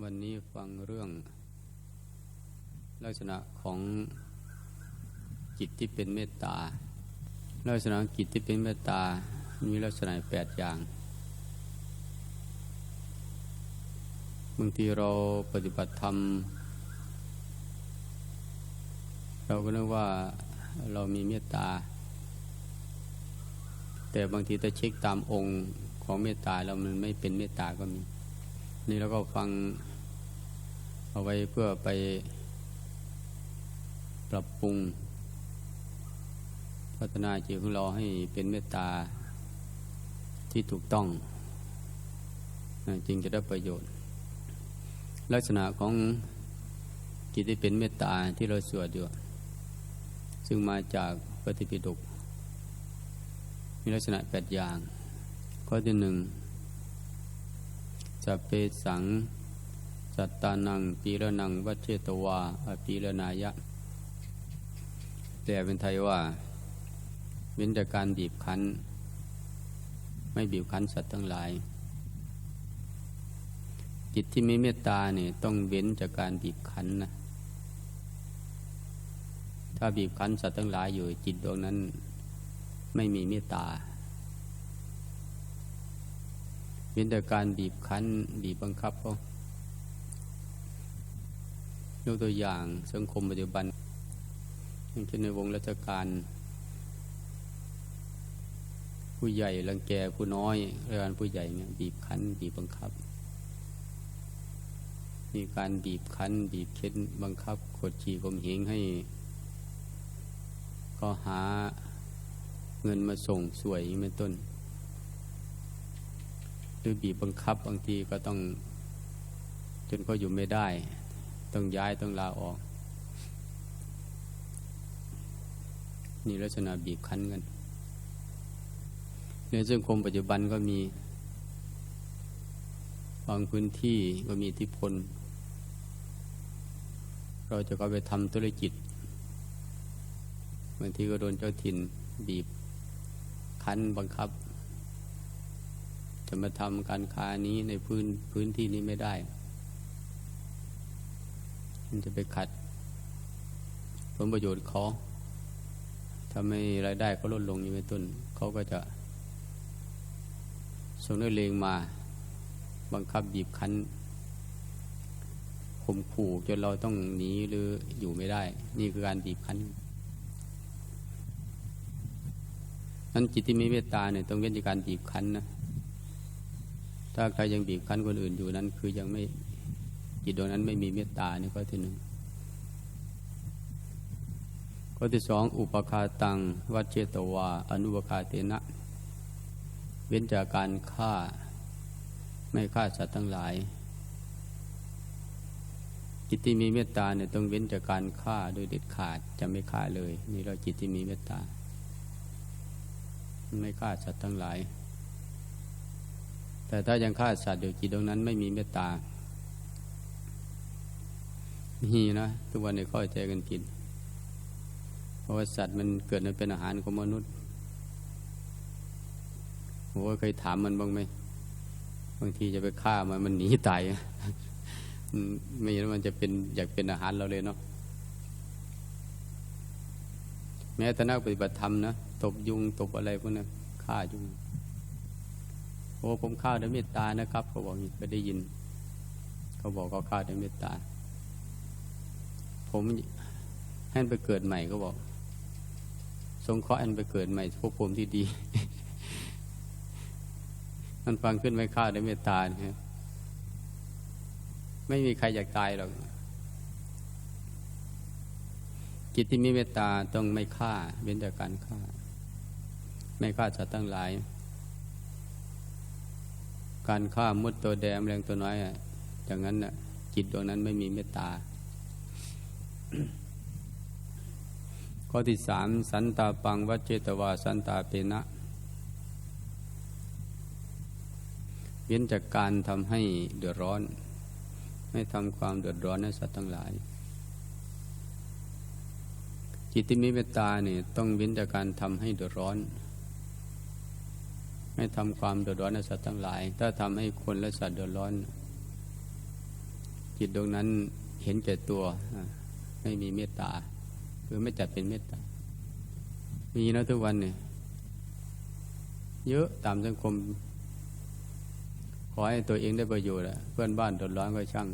วันนี้ฟังเรื่อง ลักษณะของจิตที่เป็นเมตตา ลักษณะจิตที่เป็นเมตตา มีลักษณะแปดอย่าง บางทีเราปฏิบัติธรรม เราก็นึกว่าเรามีเมตตา แต่บางทีถ้าเช็คตามองค์ของเมตตาแล้วมันไม่เป็นเมตตาก็มี นี่เราก็ฟังเอาไว้เพื่อไปปรับปรุง พัฒนาจิตของเราให้เป็นเมตตาที่ถูกต้องจึงจะได้ประโยชน์ ลักษณะของจิตที่เป็นเมตตาที่เราสวดอยู่ ซึ่งมาจากปฏิปิฎกมีลักษณะแปดอย่าง ข้อที่หนึ่ง จะเปสัง สัตตานังปีระนังวัชเชตวาอปีระนายะ แต่เป็นไทยว่า เว้นจากการบีบคั้น ไม่บีบคั้นสัตว์ทั้งหลาย จิตที่มีเมตตาเนี่ยต้องเว้นจากการบีบคั้นนะถ้าบีบคั้นสัตว์ทั้งหลายอยู่จิตดวงนั้น ไม่มีเมตตา เว้นแต่การบีบคั้น บีบบังคับเขายกตัวอย่างสังคมปัจจุบันอย่างเช่นในวงราชการ ผู้ใหญ่รังแกผู้น้อยราชการผู้ใหญ่เนี่ยบีบคั้น บีบบังคับ มีการบีบคั้น บีบเค้นบังคับกดขี่ข่มเหงให้ ก็หาเงินมาส่งสวยเป็นต้น หรือบีบบังคับบางทีก็ต้อง จนเขาอยู่ไม่ได้ ต้องย้ายต้องลาออก นี่ลักษณะบีบคั้นกัน ในสังคมปัจจุบันก็มี บางพื้นที่ก็มีอิทธิพลเราจะเข้าไปทำธุรกิจบางทีก็โดนเจ้าถิ่นบีบ คั้นบังคับ จะมาทำการค้านี้ในพื้นพื้นที่นี้ไม่ได้ มันจะไปขัด ผลประโยชน์เขาทำให้รายได้เขาลดลงอยู่ในต้นเขาก็จะส่งด้วยเลงมา บังคับบีบคั้นข่มขู่จนเราต้องหนีหรืออยู่ไม่ได้ นี่คือการบีบคั้นนั้นจิตที่มีเมตตาเนี่ยต้องเว้นจากการบีบคั้นนะ ถ้าใครยังบีบคั้นคนอื่นอยู่นั้น คือยังไม่จิตดวงนั้นไม่มีเมตตานี่ข้อที่หนึ่งข้อที่สองอุปคาตังวัเจตวา อนุปคาเตนะ เว้นจากการฆ่าไม่ฆ่าสัตว์ทั้งหลาย จิตที่มีเมตตาเนี่ยต้องเว้นจากการฆ่าโดยเด็ดขาดจะไม่ฆ่าเลย นี่เราจิตที่มีเมตตาไม่ฆ่าสัตว์ทั้งหลาย แต่ถ้ายังฆ่าสัตว์อยู่จิตตรงนั้นไม่มีเมตตามีนะทุกวันนี้เข้าใจกันผิดเพราะว่าสัตว์มันเกิดมาเป็นอาหารของมนุษย์ผมว่าเคยถามมันบ้างไหมบางทีจะไปฆ่ามันมันหนีตายไม่งั้นมันจะเป็นอยากเป็นอาหารเราเลยเนาะแม้แต่นักปฏิบัติธรรมนะตบยุงตบอะไรพวกนั้นฆ่ายุง โอ้ผมฆ่าด้วยเมตตานะครับเขาบอกไปได้ยิน เขาบอกเขาฆ่าด้วยเมตตา ผมให้ไปเกิดใหม่ก็บอก สงเคราะห์อันไปเกิดใหม่พบภูมิที่ดีมันฟังขึ้นไม่ฆ่าด้วยเมตตาเนี่ยไม่มีใครอยากตายหรอกจิตที่มีเมตตาต้องไม่ฆ่าเว้นจากการฆ่า ไม่ฆ่าสัตว์ทั้งหลาย การฆ่ามดตัวแดงแรงตัวน้อยอะอย่างนั้นน่ะจิตดวงนั้นไม่มีเมตตา ข้อที่สามสันตาปังวัจเจตวาสันตาเปนะ เว้นจากการทำให้เดือดร้อน ไม่ทำความเดือดร้อนให้สัตว์ทั้งหลาย จิตที่มีเมตตาเนี่ยต้องเว้นจากการทำให้เดือดร้อน ไม่ทำความเดือดร้อนในสัตว์ทั้งหลาย ถ้าทำให้คนและสัตว์เดือดร้อน จิตดวงนั้นเห็นแก่ตัว ไม่มีเมตตา คือไม่จัดเป็นเมตตา มีนะทุกวันเนี่ยเยอะตามสังคม ขอให้ตัวเองได้ประโยชน์เพื่อนบ้านเดือดร้อนก็ช่าง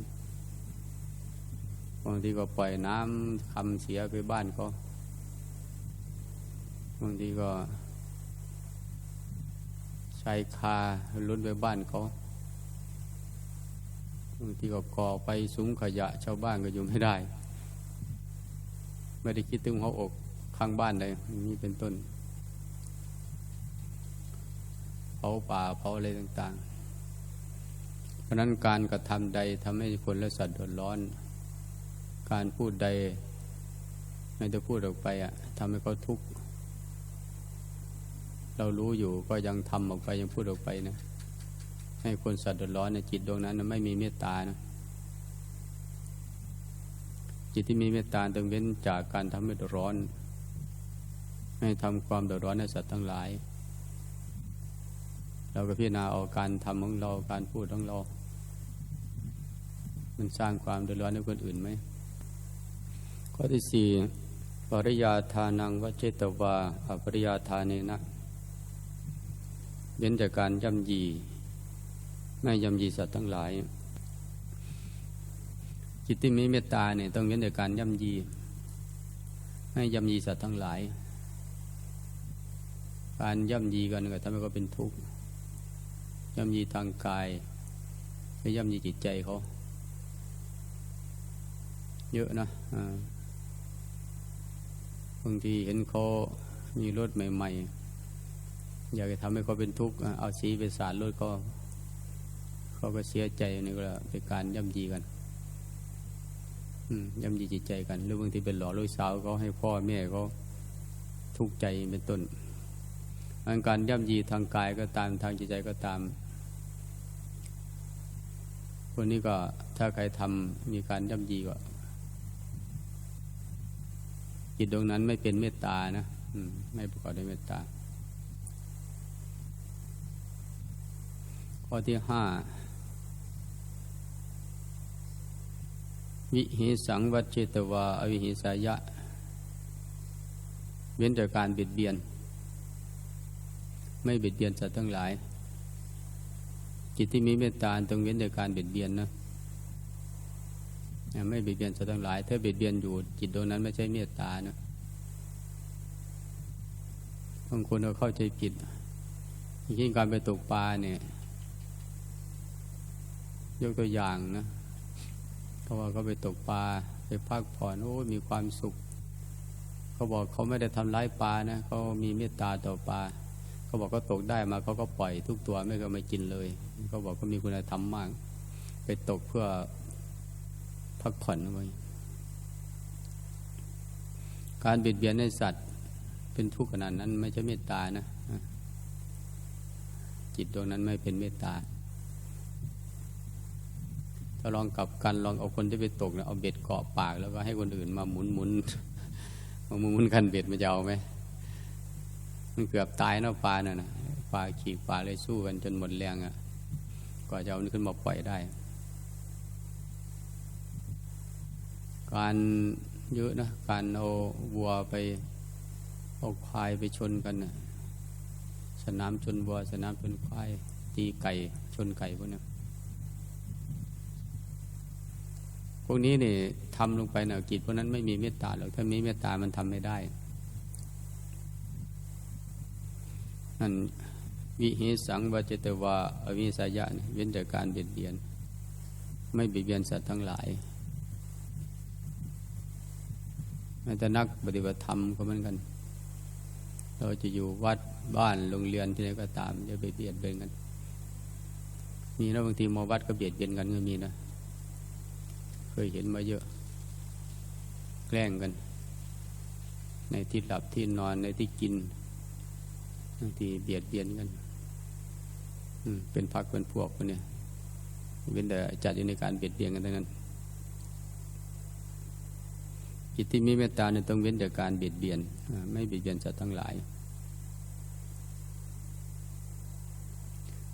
บางทีก็ปล่อยน้ำคำเสียไปบ้านเขาบางทีก็ ใช้คาลุ้นไปบ้านเขาบางทีก็ก่อไปสุมขยะชาวบ้านก็อยู่ไม่ได้ ไม่ได้คิดถึงหัวอกข้างบ้านเลยนี่เป็นต้นเผาป่าเผาอะไรต่าง ๆ เพราะนั้นการกระทำใดทำให้คนและสัตว์เดือดร้อน การพูดใด ไม่ได้พูดออกไปอะทำให้เขาทุกข์ เรารู้อยู่ก็ยังทำออกไปยังพูดออกไปนะ ให้คนสัตว์เดือดร้อนในจิตดวงนั้นนะไม่มีเมตตานะจิตที่มีเมตตาต้องเว้นจากการทำให้เดือดร้อนให้ทำความเดือดร้อนในสัตว์ทั้งหลาย เราก็พิจารณาเอาการทำของเราการพูดของเรา มันสร้างความเดือดร้อนให้คนอื่นไหมข้อที่สี่ปริยาทานังวเจตวาอปริยาทาเนนะ เว้นจากการย่ำยี ไม่ย่ำยีสัตว์ทั้งหลาย จิตที่มีเมตตาเนี่ยต้องเว้นจากการย่ำยี ไม่ย่ำยีสัตว์ทั้งหลาย การย่ำยีกันก็ทำให้เขาเป็นทุกข์ย่ำยีทางกายไปย่ำยีจิตใจเขา เยอะนะบางทีเห็นเขามีรถใหม่ ๆ อยากจะทำให้เขาเป็นทุกข์เอาสีไปสาดรถก็เขาก็เสียใจนี่ก็เป็นการย่ำยีกันย่ำยีจิตใจกันหรือบางทีเป็นหล่อลูกสาวเขาให้พ่อแม่เขาทุกข์ใจเป็นต้นการย่ำยีทางกายก็ตามทางจิตใจก็ตามคนนี้ก็ถ้าใครทำมีการย่ำยีก็จิตดวงนั้นไม่เป็นเมตตานะไม่ประกอบด้วยเมตตา ข้อที่ห้าวิหิสังวัจเจตวาอวิหิสายะ เว้นจากการเบียดเบียน ไม่เบียดเบียนสัตว์ทั้งหลาย จิตที่มีเมตตาต้องเว้นจากการเบียดเบียนนะไม่เบียดเบียนสัตว์ทั้งหลาย ถ้าเบียดเบียนอยู่จิตดวงนั้นไม่ใช่เมตตานะบางคนเราเข้าใจผิดยิ่งการไปตกปลาเนี่ย ยกตัวอย่างนะเพราะว่าเขาไปตกปลาไปพักผ่อนโอ้มีความสุข เขาบอกเขาไม่ได้ทำร้ายปลานะเขามีเมตตาต่อปลาเขาบอกก็ตกได้มาเขาก็ปล่อยทุกตัวไม่ก็ไม่กินเลยเขาบอกก็มีคุณธรรมมาก ไปตกเพื่อพักผ่อนไว้การเบียดเบียนในสัตว์ เป็นทุกข์ขนาดนั้นไม่ใช่เมตตานะ จิตดวงนั้นไม่เป็นเมตตา ถ้าลองกลับกันลองเอาคนที่ไปตกเนี่ยเอาเบ็ดเกาะปาก แล้วก็ให้คนอื่นมาหมุนหมุนมาหมุนหมุนคันเบ็ดมันจะเอาไหมมันเกือบตายเนาะปลาเนี่ยนะปลาขี่ปลาเลยสู้กันจนหมดแรงอะ่ะกว่าจะเอาขึ้นมาปล่อยได้ การเยอะนะการเอาวัวไปเอาควายไปชนกันนะสนามชนวัวสนามชนควายตีไก่ชนไก่พวกนี้ พวกนี้เนี่ยทำลงไปนะจิตพวกนั้นไม่มีเมตตาหรอกถ้ามีเมตตามันทำไม่ได้นั่นวิหิสังวจเตวาอวิสายะเว้นจากการเบียดเบียน ไม่เบียดเบียนสัตว์ทั้งหลายแม้แต่นักปฏิบัติธรรมก็เหมือนกัน เราจะอยู่วัดบ้านโรงเรียนที่ไหนก็ตามจะไปเบียดเบียนกัน มีนะบางทีมอวัดก็เบียดเบียนกันก็มีนะ ยเห็นมาเยอะ แกล้งกัน ในที่หลับที่นอนในที่กินบางทีเบียดเบียนกันเป็นพักเป็นพวกคนเนี่ยเป็นแต่จัดอยู่ในการเบียดเบียนกันทั้งนั้นจิตที่มีเมตตาเนี่ยต้องเว้นจากการเบียดเบียนไม่เบียดเบียนสัตว์ทั้งหลาย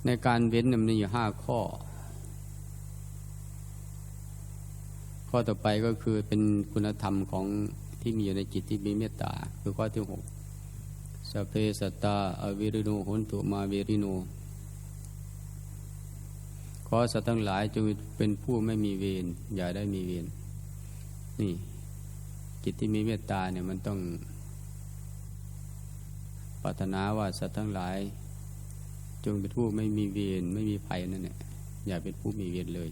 ในการเว้นมันมีอยู่ห้าข้อ ข้อต่อไปก็คือเป็นคุณธรรมของที่มีอยู่ในจิตที่มีเมตตา คือข้อที่หกสัเพสัตตาอวิริโนโหนตุมาเวริโนขอสัตว์ทั้งหลายจงเป็นผู้ไม่มีเวรอย่าได้มีเวรนี่จิตที่มีเมตตาเนี่ยมันต้องปรารถนาว่าสัตว์ทั้งหลาย จงเป็นผู้ไม่มีเวรไม่มีภัยนั่นแหละอย่าเป็นผู้มีเวรเลย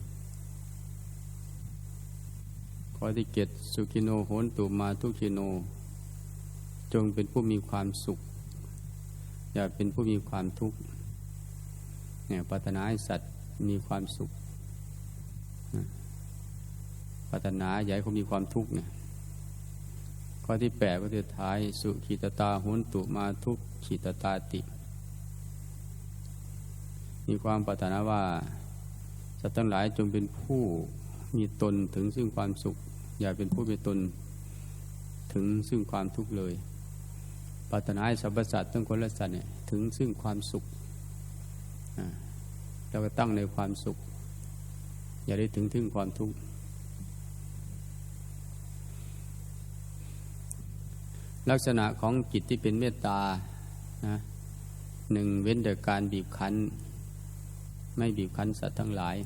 ข้อที่เจ็ดสุกิโนโหนตุมาทุกิโน จงเป็นผู้มีความสุข อย่าเป็นผู้มีความทุกข์เนี่ยปรารถนาให้สัตว์มีความสุขปรารถนาอยาให้เขามีความทุกข์เนี่ยข้อที่แปดก็คือท้ายสุขีตตาโหนตุมาทุกขีตตาติ มีความปรารถนาว่าสัตว์ทั้งหลายจงเป็นผู้มีตนถึงซึ่งความสุข อย่าเป็นผู้มีตนถึงซึ่งความทุกข์เลยปรารถนาให้สรรพสัตว์ทั้งคนและสัตว์เนี่ยถึงซึ่งความสุขเราก็ตั้งในความสุข อย่าได้ถึงถึงความทุกข์ลักษณะของจิตที่เป็นเมตตานะหนึ่งเว้นจากการบีบคั้น ไม่บีบคั้นสัตว์ทั้งหลาย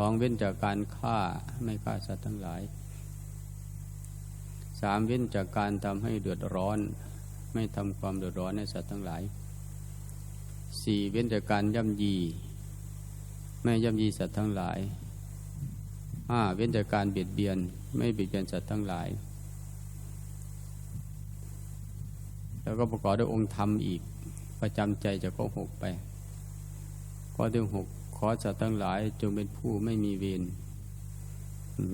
สองเว้นจากการฆ่าไม่ฆ่าสัตว์ทั้งหลายสามเว้นจากการทำให้เดือดร้อน ไม่ทำความเดือดร้อนในสัตว์ทั้งหลายสี่เว้นจากการย่ำยี ไม่ย่ำยีสัตว์ทั้งหลายห้าเว้นจากการเบียดเบียน ไม่เบียดเบียนสัตว์ทั้งหลาย แล้วก็ประกอบด้วยองค์ธรรมอีกประจำใจจะข้อหกไปข้อที่หก ขอสัตว์ทั้งหลายจงเป็นผู้ไม่มีเวร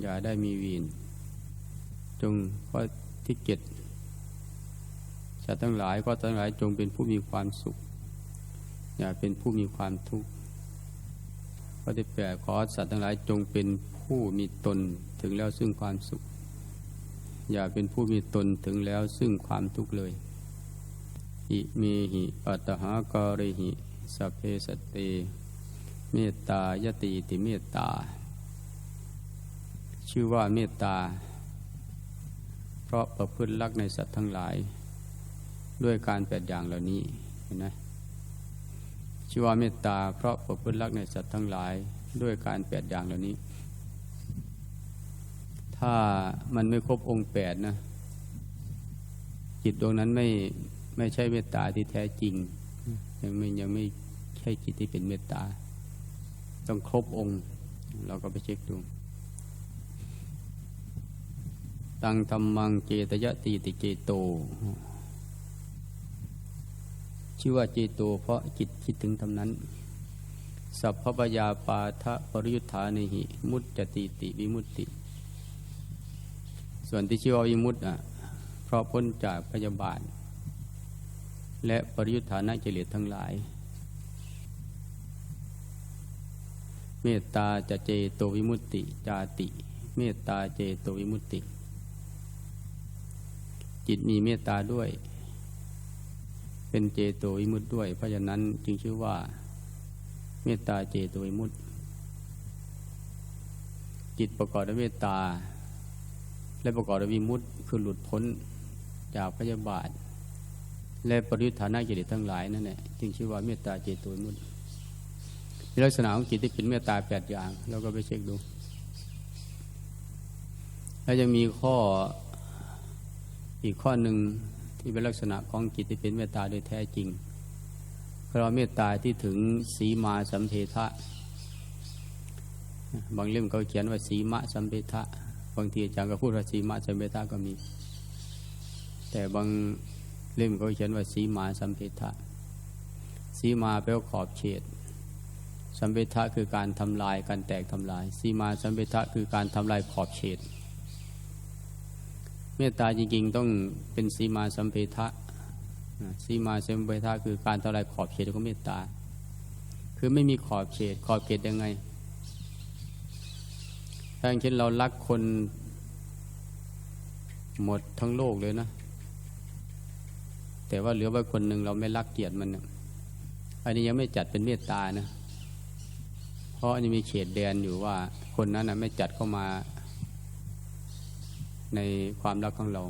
อย่าได้มีเวรจงข้อที่เจ็ดสัตว์ทั้งหลายก็ทั้งหลายจงเป็นผู้มีความสุข อย่าเป็นผู้มีความทุกข์ข้อที่แปดขอสัตว์ทั้งหลายจงเป็นผู้มีตนถึงแล้วซึ่งความสุข อย่าเป็นผู้มีตนถึงแล้วซึ่งความทุกข์เลยอิเมหิปัตหาการิหิสัพเพสตเต เมตตายติติเมตตา ชื่อว่าเมตตา เพราะประพฤติรักในสัตว์ทั้งหลาย ด้วยการแปดอย่างเหล่านี้เห็นไหมชื่อว่าเมตตา เพราะประพฤติรักในสัตว์ทั้งหลายด้วยการแปดอย่างเหล่านี้ ถ้ามันไม่ครบองค์แปดนะจิตดวงนั้นไม่ไม่ใช่เมตตาที่แท้จริง ยังไม่ยังไม่ใช่จิตที่เป็นเมตตา ต้องครบองค์ เราก็ไปเช็คดู ตังธรรมังเจตยติติเจโต ชื่อว่าเจโต เพราะจิตคิดถึงทำนั้น สัพพปยาปาทะปริยุทธานิหิ มุตจติติวิมุตติ ส่วนที่ชื่อว่าวิมุตติอะ เพราะพ้นจากพยาบาท และปริยุทธานะเจริญทั้งหลาย เมตตาจะเจโตวิมุตติจาติ เมตตาเจโตวิมุตติ จิตมีเมตตาด้วย เป็นเจโตวิมุตติด้วย เพราะฉะนั้นจึงชื่อว่า เมตตาเจโตวิมุตติ จิตประกอบด้วยเมตตา และประกอบด้วยวิมุตติคือหลุดพ้นจากพยาบาท และปริยุทธานากิเลสทั้งหลายนั่นแหละจึงชื่อว่าเมตตาเจโตวิมุตติ มีลักษณะของจิตที่เป็นเมตตาแปดอย่างเราก็ไปเช็คดู แล้วจะมีข้ออีกข้อหนึ่งที่เป็นลักษณะของจิตที่เป็นเมตตาโดยแท้จริงเพราเมตตาที่ถึงสีมาสัมเพทะ บางเล่มเขาเขียนว่าสีมะสัมเพทะ บางทีอาจารย์ก็พูดว่าสีมะสัมเพทะก็มี แต่บางเล่มเขาเขียนว่าสีมาสัมเพทะ สีมาแปลว่าขอบเฉด สัมเบทะคือการทำลายการแตกทำลายสีมาสัมเบทะคือการทำลายขอบเขต เมตตาจริงๆ ต้องเป็นสีมาสัมเพทะสีมาสัมเบทะคือการทำลายขอบเขตของเมตตา คือไม่มีขอบเขตขอบเขตยังไงถ้าอย่างเช่นเรารักคนหมดทั้งโลกเลยนะ แต่ว่าเหลือไว้คนหนึ่งเราไม่รักเกียรติมันอันนี้ยังไม่จัดเป็นเมตตานะ ราะยังมีเขตแดนอยู่ว่า คนนั้นนะไม่จัดเข้ามา ในความรักของเรา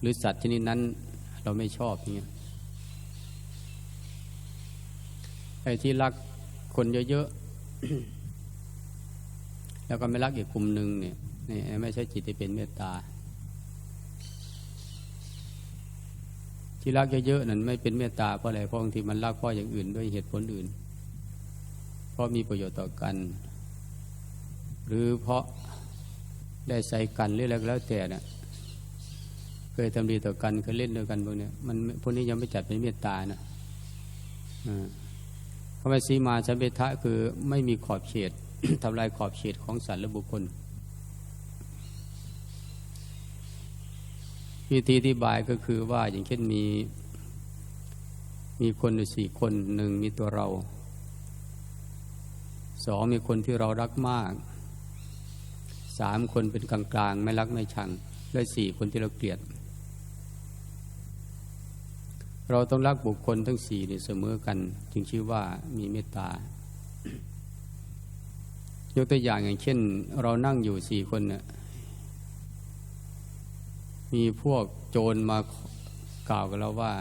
หรือสัตว์ชนิดนั้นเราไม่ชอบอย่างเงี้ยไอ้ที่รักคนเยอะๆ แล้วก็ไม่รักอีกกลุ่มหนึ่งเนี่ยนี่ไม่ใช่จิตที่เป็นเมตตา ที่รักเยอะๆนั้นไม่เป็นเมตตาเพราะอะไรเพราะบางทีมันรักเพราะอย่างอื่นด้วยเหตุผลอื่น ราะมีประโยชน์ต่อกัน หรือเพราะได้ใส่กันหรืออะไรก็แล้วแต่นี่ยเคยทำดีต่อกันเคยเล่นด้วยกันพวกเนี้ยมันพวกนี้ยังไม่จัดเป็นเมตตานะเพราะว่าสีมาสัมเบทะคือไม่มีขอบเขตทำลายขอบเขตของสัตว์และบุคคล วิธีที่บายก็คือว่าอย่างเช่นมี มีคนอยู่สี่คนหนึ่งมีตัวเรา สองมีคนที่เรารักมากสามคนเป็นกลางๆ ไม่รักไม่ชัง และสี่คนที่เราเกลียด เราต้องรักบุคคลทั้งสี่นี่เสมอกัน จึงชื่อว่ามีเมตตายกตัวอย่างอย่างเช่น เรานั่งอยู่สี่คนเนี่ยมีพวกโจรมากล่าวกับเราว่า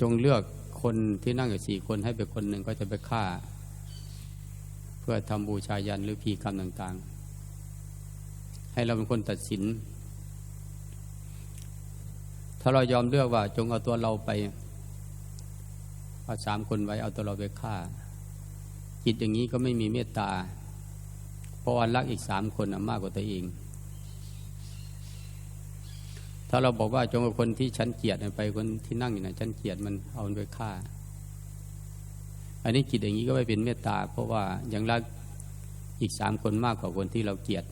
จงเลือกคนที่นั่งอยู่สี่คนให้เป็นคนหนึ่งก็จะไปฆ่า พื่อทำบูชายันหรือพีกรรมต่าง ๆ ให้เราเป็นคนตัดสิน ถ้าเรายอมเลือกว่า จงเอาตัวเราไปเอาสามคนไว้เอาตัวเราไปฆ่า จิตอย่างนี้ก็ไม่มีเมตตา เพราะว่ารักอีกสามคนมากกว่าตัวเอง ถ้าเราบอกว่าจงเอาคนที่ฉันเกลียดไปคนที่นั่งอยู่นะฉันเกลียดมันเอาไปฆ่า อันนี้จิตอย่างนี้ก็ไม่เป็นเมตตา เพราะว่ายังรักอีกสามคนมากกว่าคนที่เราเกลียด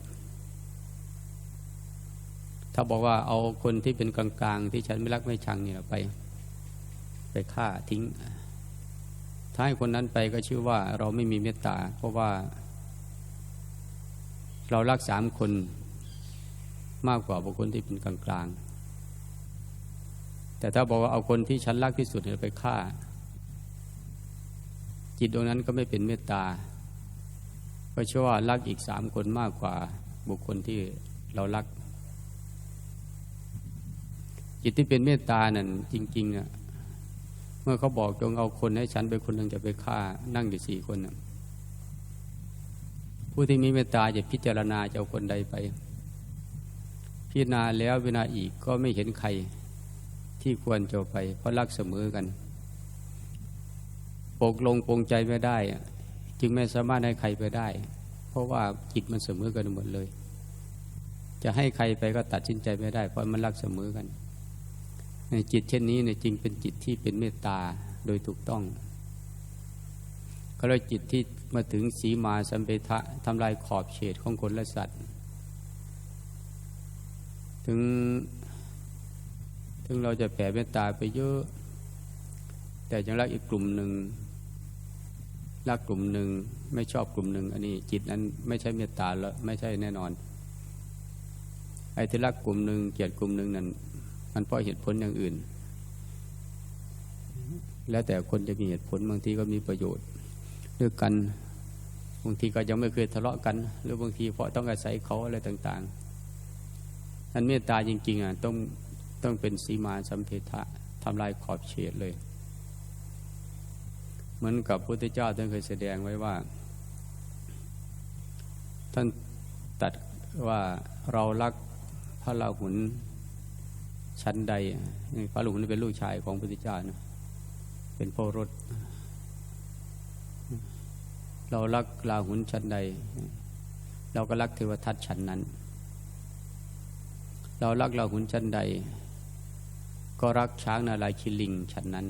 ถ้าบอกว่าเอาคนที่เป็นกลางๆ ที่ฉันไม่รักไม่ชังเนี่ยไป ไปฆ่าทิ้ง ถ้าให้คนนั้นไปก็ชื่อว่าเราไม่มีเมตตา เพราะว่า เรารักสามคนมากกว่าบุคคลที่เป็นกลางๆ แต่ถ้าบอกว่าเอาคนที่ฉันรักที่สุดไปฆ่า จิตตรงนั้นก็ไม่เป็นเมตตา ก็เชื่อว่ารักอีกสามคนมากกว่าบุคคลที่เรารัก จิตที่เป็นเมตตานั่นจริงๆอะเมื่อเขาบอกจงเอาคนให้ฉันไปคนหนึ่งจะไปฆ่านั่งอยู่สี่คนนะผู้ที่มีเมตตาจะพิจารณาจะเอาคนใดไป พิจารณาแล้วเวลาอีกก็ไม่เห็นใครที่ควรจะไป เพราะรักเสมอกัน ปกลงปรงใจไม่ได้ จึงไม่สามารถให้ใครไปได้ เพราะว่าจิตมันเสมอกันหมดเลย จะให้ใครไปก็ตัดสินใจไม่ได้ เพราะมันรักเสมอกันในจิตเช่นนี้เนี่ยจริงเป็นจิตที่เป็นเมตตาโดยถูกต้องก็เลยจิตที่มาถึงสีมาสัมเปทะทำลายขอบเขตของคนและสัตว์ ถึง ถึงเราจะแผ่เมตตาไปเยอะ แต่ยังรักอีกกลุ่มหนึ่ง รักกลุ่มหนึ่งไม่ชอบกลุ่มหนึ่งอันนี้จิตนั้นไม่ใช่เมตตาแล้วไม่ใช่แน่นอน ไอ้ที่รักกลุ่มหนึ่งเกลียดกลุ่มหนึ่งนั้นมันเพราะเหตุผลอย่างอื่น แล้วแต่คนจะมีเหตุผลบางทีก็มีประโยชน์ด้วยกันบางทีก็ยังไม่เคยทะเลาะกัน หรือบางทีเพราะต้องอาศัยเขาอะไรต่างๆนั้นเมตตาจริงๆอะต้องต้องเป็นสีมาสัมเพทะทำลายขอบเขตเลย มือนกับพระพุทธเจ้าท่านเคยแสดงไว้ว่า ท่านตัดว่าเรารักพระราหุลชั้นใด พระราหุลเป็นลูกชายของพระพุทธเจ้านะเป็นพ่อรถ เรารักราหุลชั้นใด เราก็รักเทวทัตชั้นนั้น เรารักราหุลชั้นใด ก็รักช้างนาลายคิลิงฉันนั้น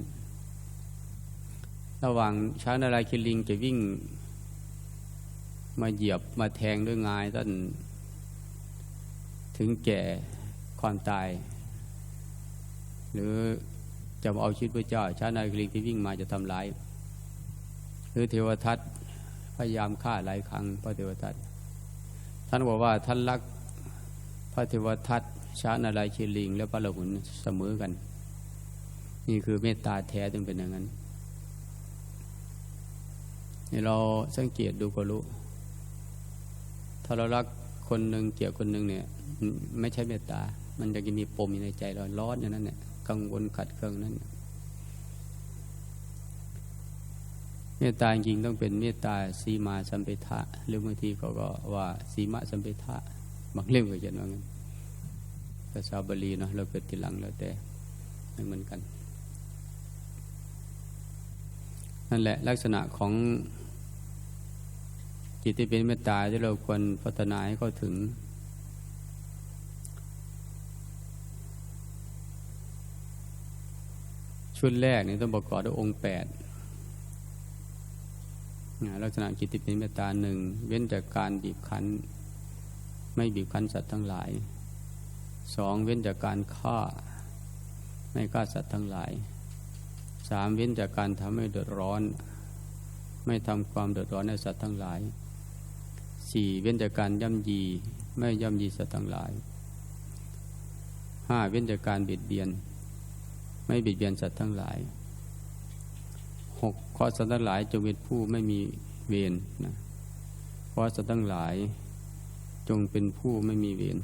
ระหว่างช้างนาลายคิลิงจะวิ่ง มาเหยียบมาแทงด้วยงายท่านถึงแก่ความตาย หรือจะเอาชีวิตพระเจ้าช้างนาลายคิลิงที่วิ่งมาจะทำร้าย หรือเทวทัตพยายามฆ่าหลายครั้งพระเทวทัตท่านบอกว่าท่านรักพระเทวทัตช้างนาลายเชลิง และพระละหุนเสมอกัน นี่คือเมตตาแท้จึงเป็นอย่างนั้น เราสังเกตดูก็รู้ ถ้าเรารักคนหนึ่งเกลียดคนหนึ่งเนี่ย ไม่ใช่เมตตา มันจะมีปมอยู่ในใจเราร้อนอย่างนั้นเนี่ยกังวลขัดเคืองนั้นเมตตาจริงต้องเป็นเมตตาสีมาสัมปทะหรือบางทีเขาก็ว่าสีมะสัมปทะบางเล่มก็เขียนว่างั้นภาษาบาลีเนาะเราเกิดทีหลังแล้วแต่ไม่เหมือนกัน นั่นแหละลักษณะของ จิตที่เป็นเมตตาที่เราควรพัฒนาให้เข้าถึง ชุดแรกนี่ต้องประกอบด้วยองค์แปดลักษณะจิตที่เป็นเมตตาหนึ่งเว้นจากการบีบคั้น ไม่บีบคั้นสัตว์ทั้งหลายสองเว้นจากการฆ่า ไม่ฆ่าสัตว์ทั้งหลายสามเว้นจากการทำให้เดือดร้อน ไม่ทำความเดือดร้อนในสัตว์ทั้งหลาย สี่เว้นจากการย่ำยี ไม่ย่ำยีสัตว์ทั้งหลายห้าเว้นจากการเบียดเบียน ไม่เบียดเบียนสัตว์ทั้งหลายหกขอสัตว์ทั้งหลายจงเป็นผู้ไม่มีเวรนะขอสัตว์ทั้งหลายจงเป็นผู้ไม่มีเวร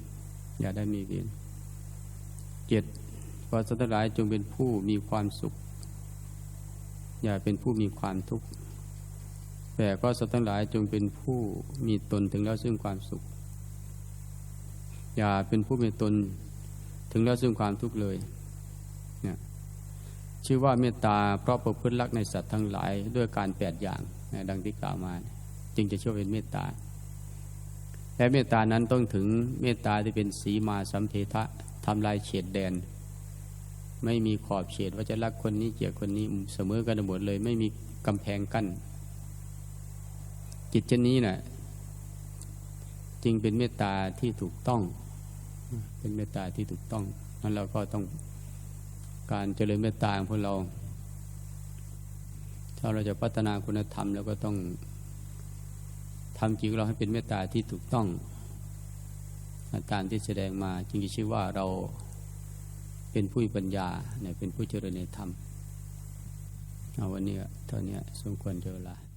อย่าได้มีเวรเจ็ดขอสัตว์ทั้งหลายจงเป็นผู้มีความสุข อย่าเป็นผู้มีความทุกข์ แต่ก็สัตว์ทั้งหลายจงเป็นผู้มีตนถึงแล้วซึ่งความสุข อย่าเป็นผู้มีตนถึงแล้วซึ่งความทุกข์เลยเนี่ยชื่อว่าเมตตาเพราะประพฤติรักในสัตว์ทั้งหลายด้วยการแปดอย่างนะดังที่กล่าวมา จึงจะชื่อเป็นเมตตา และเมตตานั้นต้องถึงเมตตาที่เป็นสีมาสัมเพทะทำลายเฉดแดน ไม่มีขอบเฉดว่าจะรักคนนี้เกลียดคนนี้เสมอกันหมดเลย ไม่มีกำแพงกั้น จิตเช่นนี้นะ่ะจึงเป็นเมตตาที่ถูกต้อง เป็นเมตตาที่ถูกต้องนั้นเราก็ต้องการเจริญเมตตาของพวกเรา ถ้าเราจะพัฒนาคุณธรรมเราก็ต้องทำจิตเราให้เป็นเมตตาที่ถูกต้องตามที่แสดงมาจึงจะชื่อว่าเราเป็นผู้ปัญญาเนี่ยเป็นผู้เจริญในธรรม เอาวันนี้เท่านี้สมควรเจอละ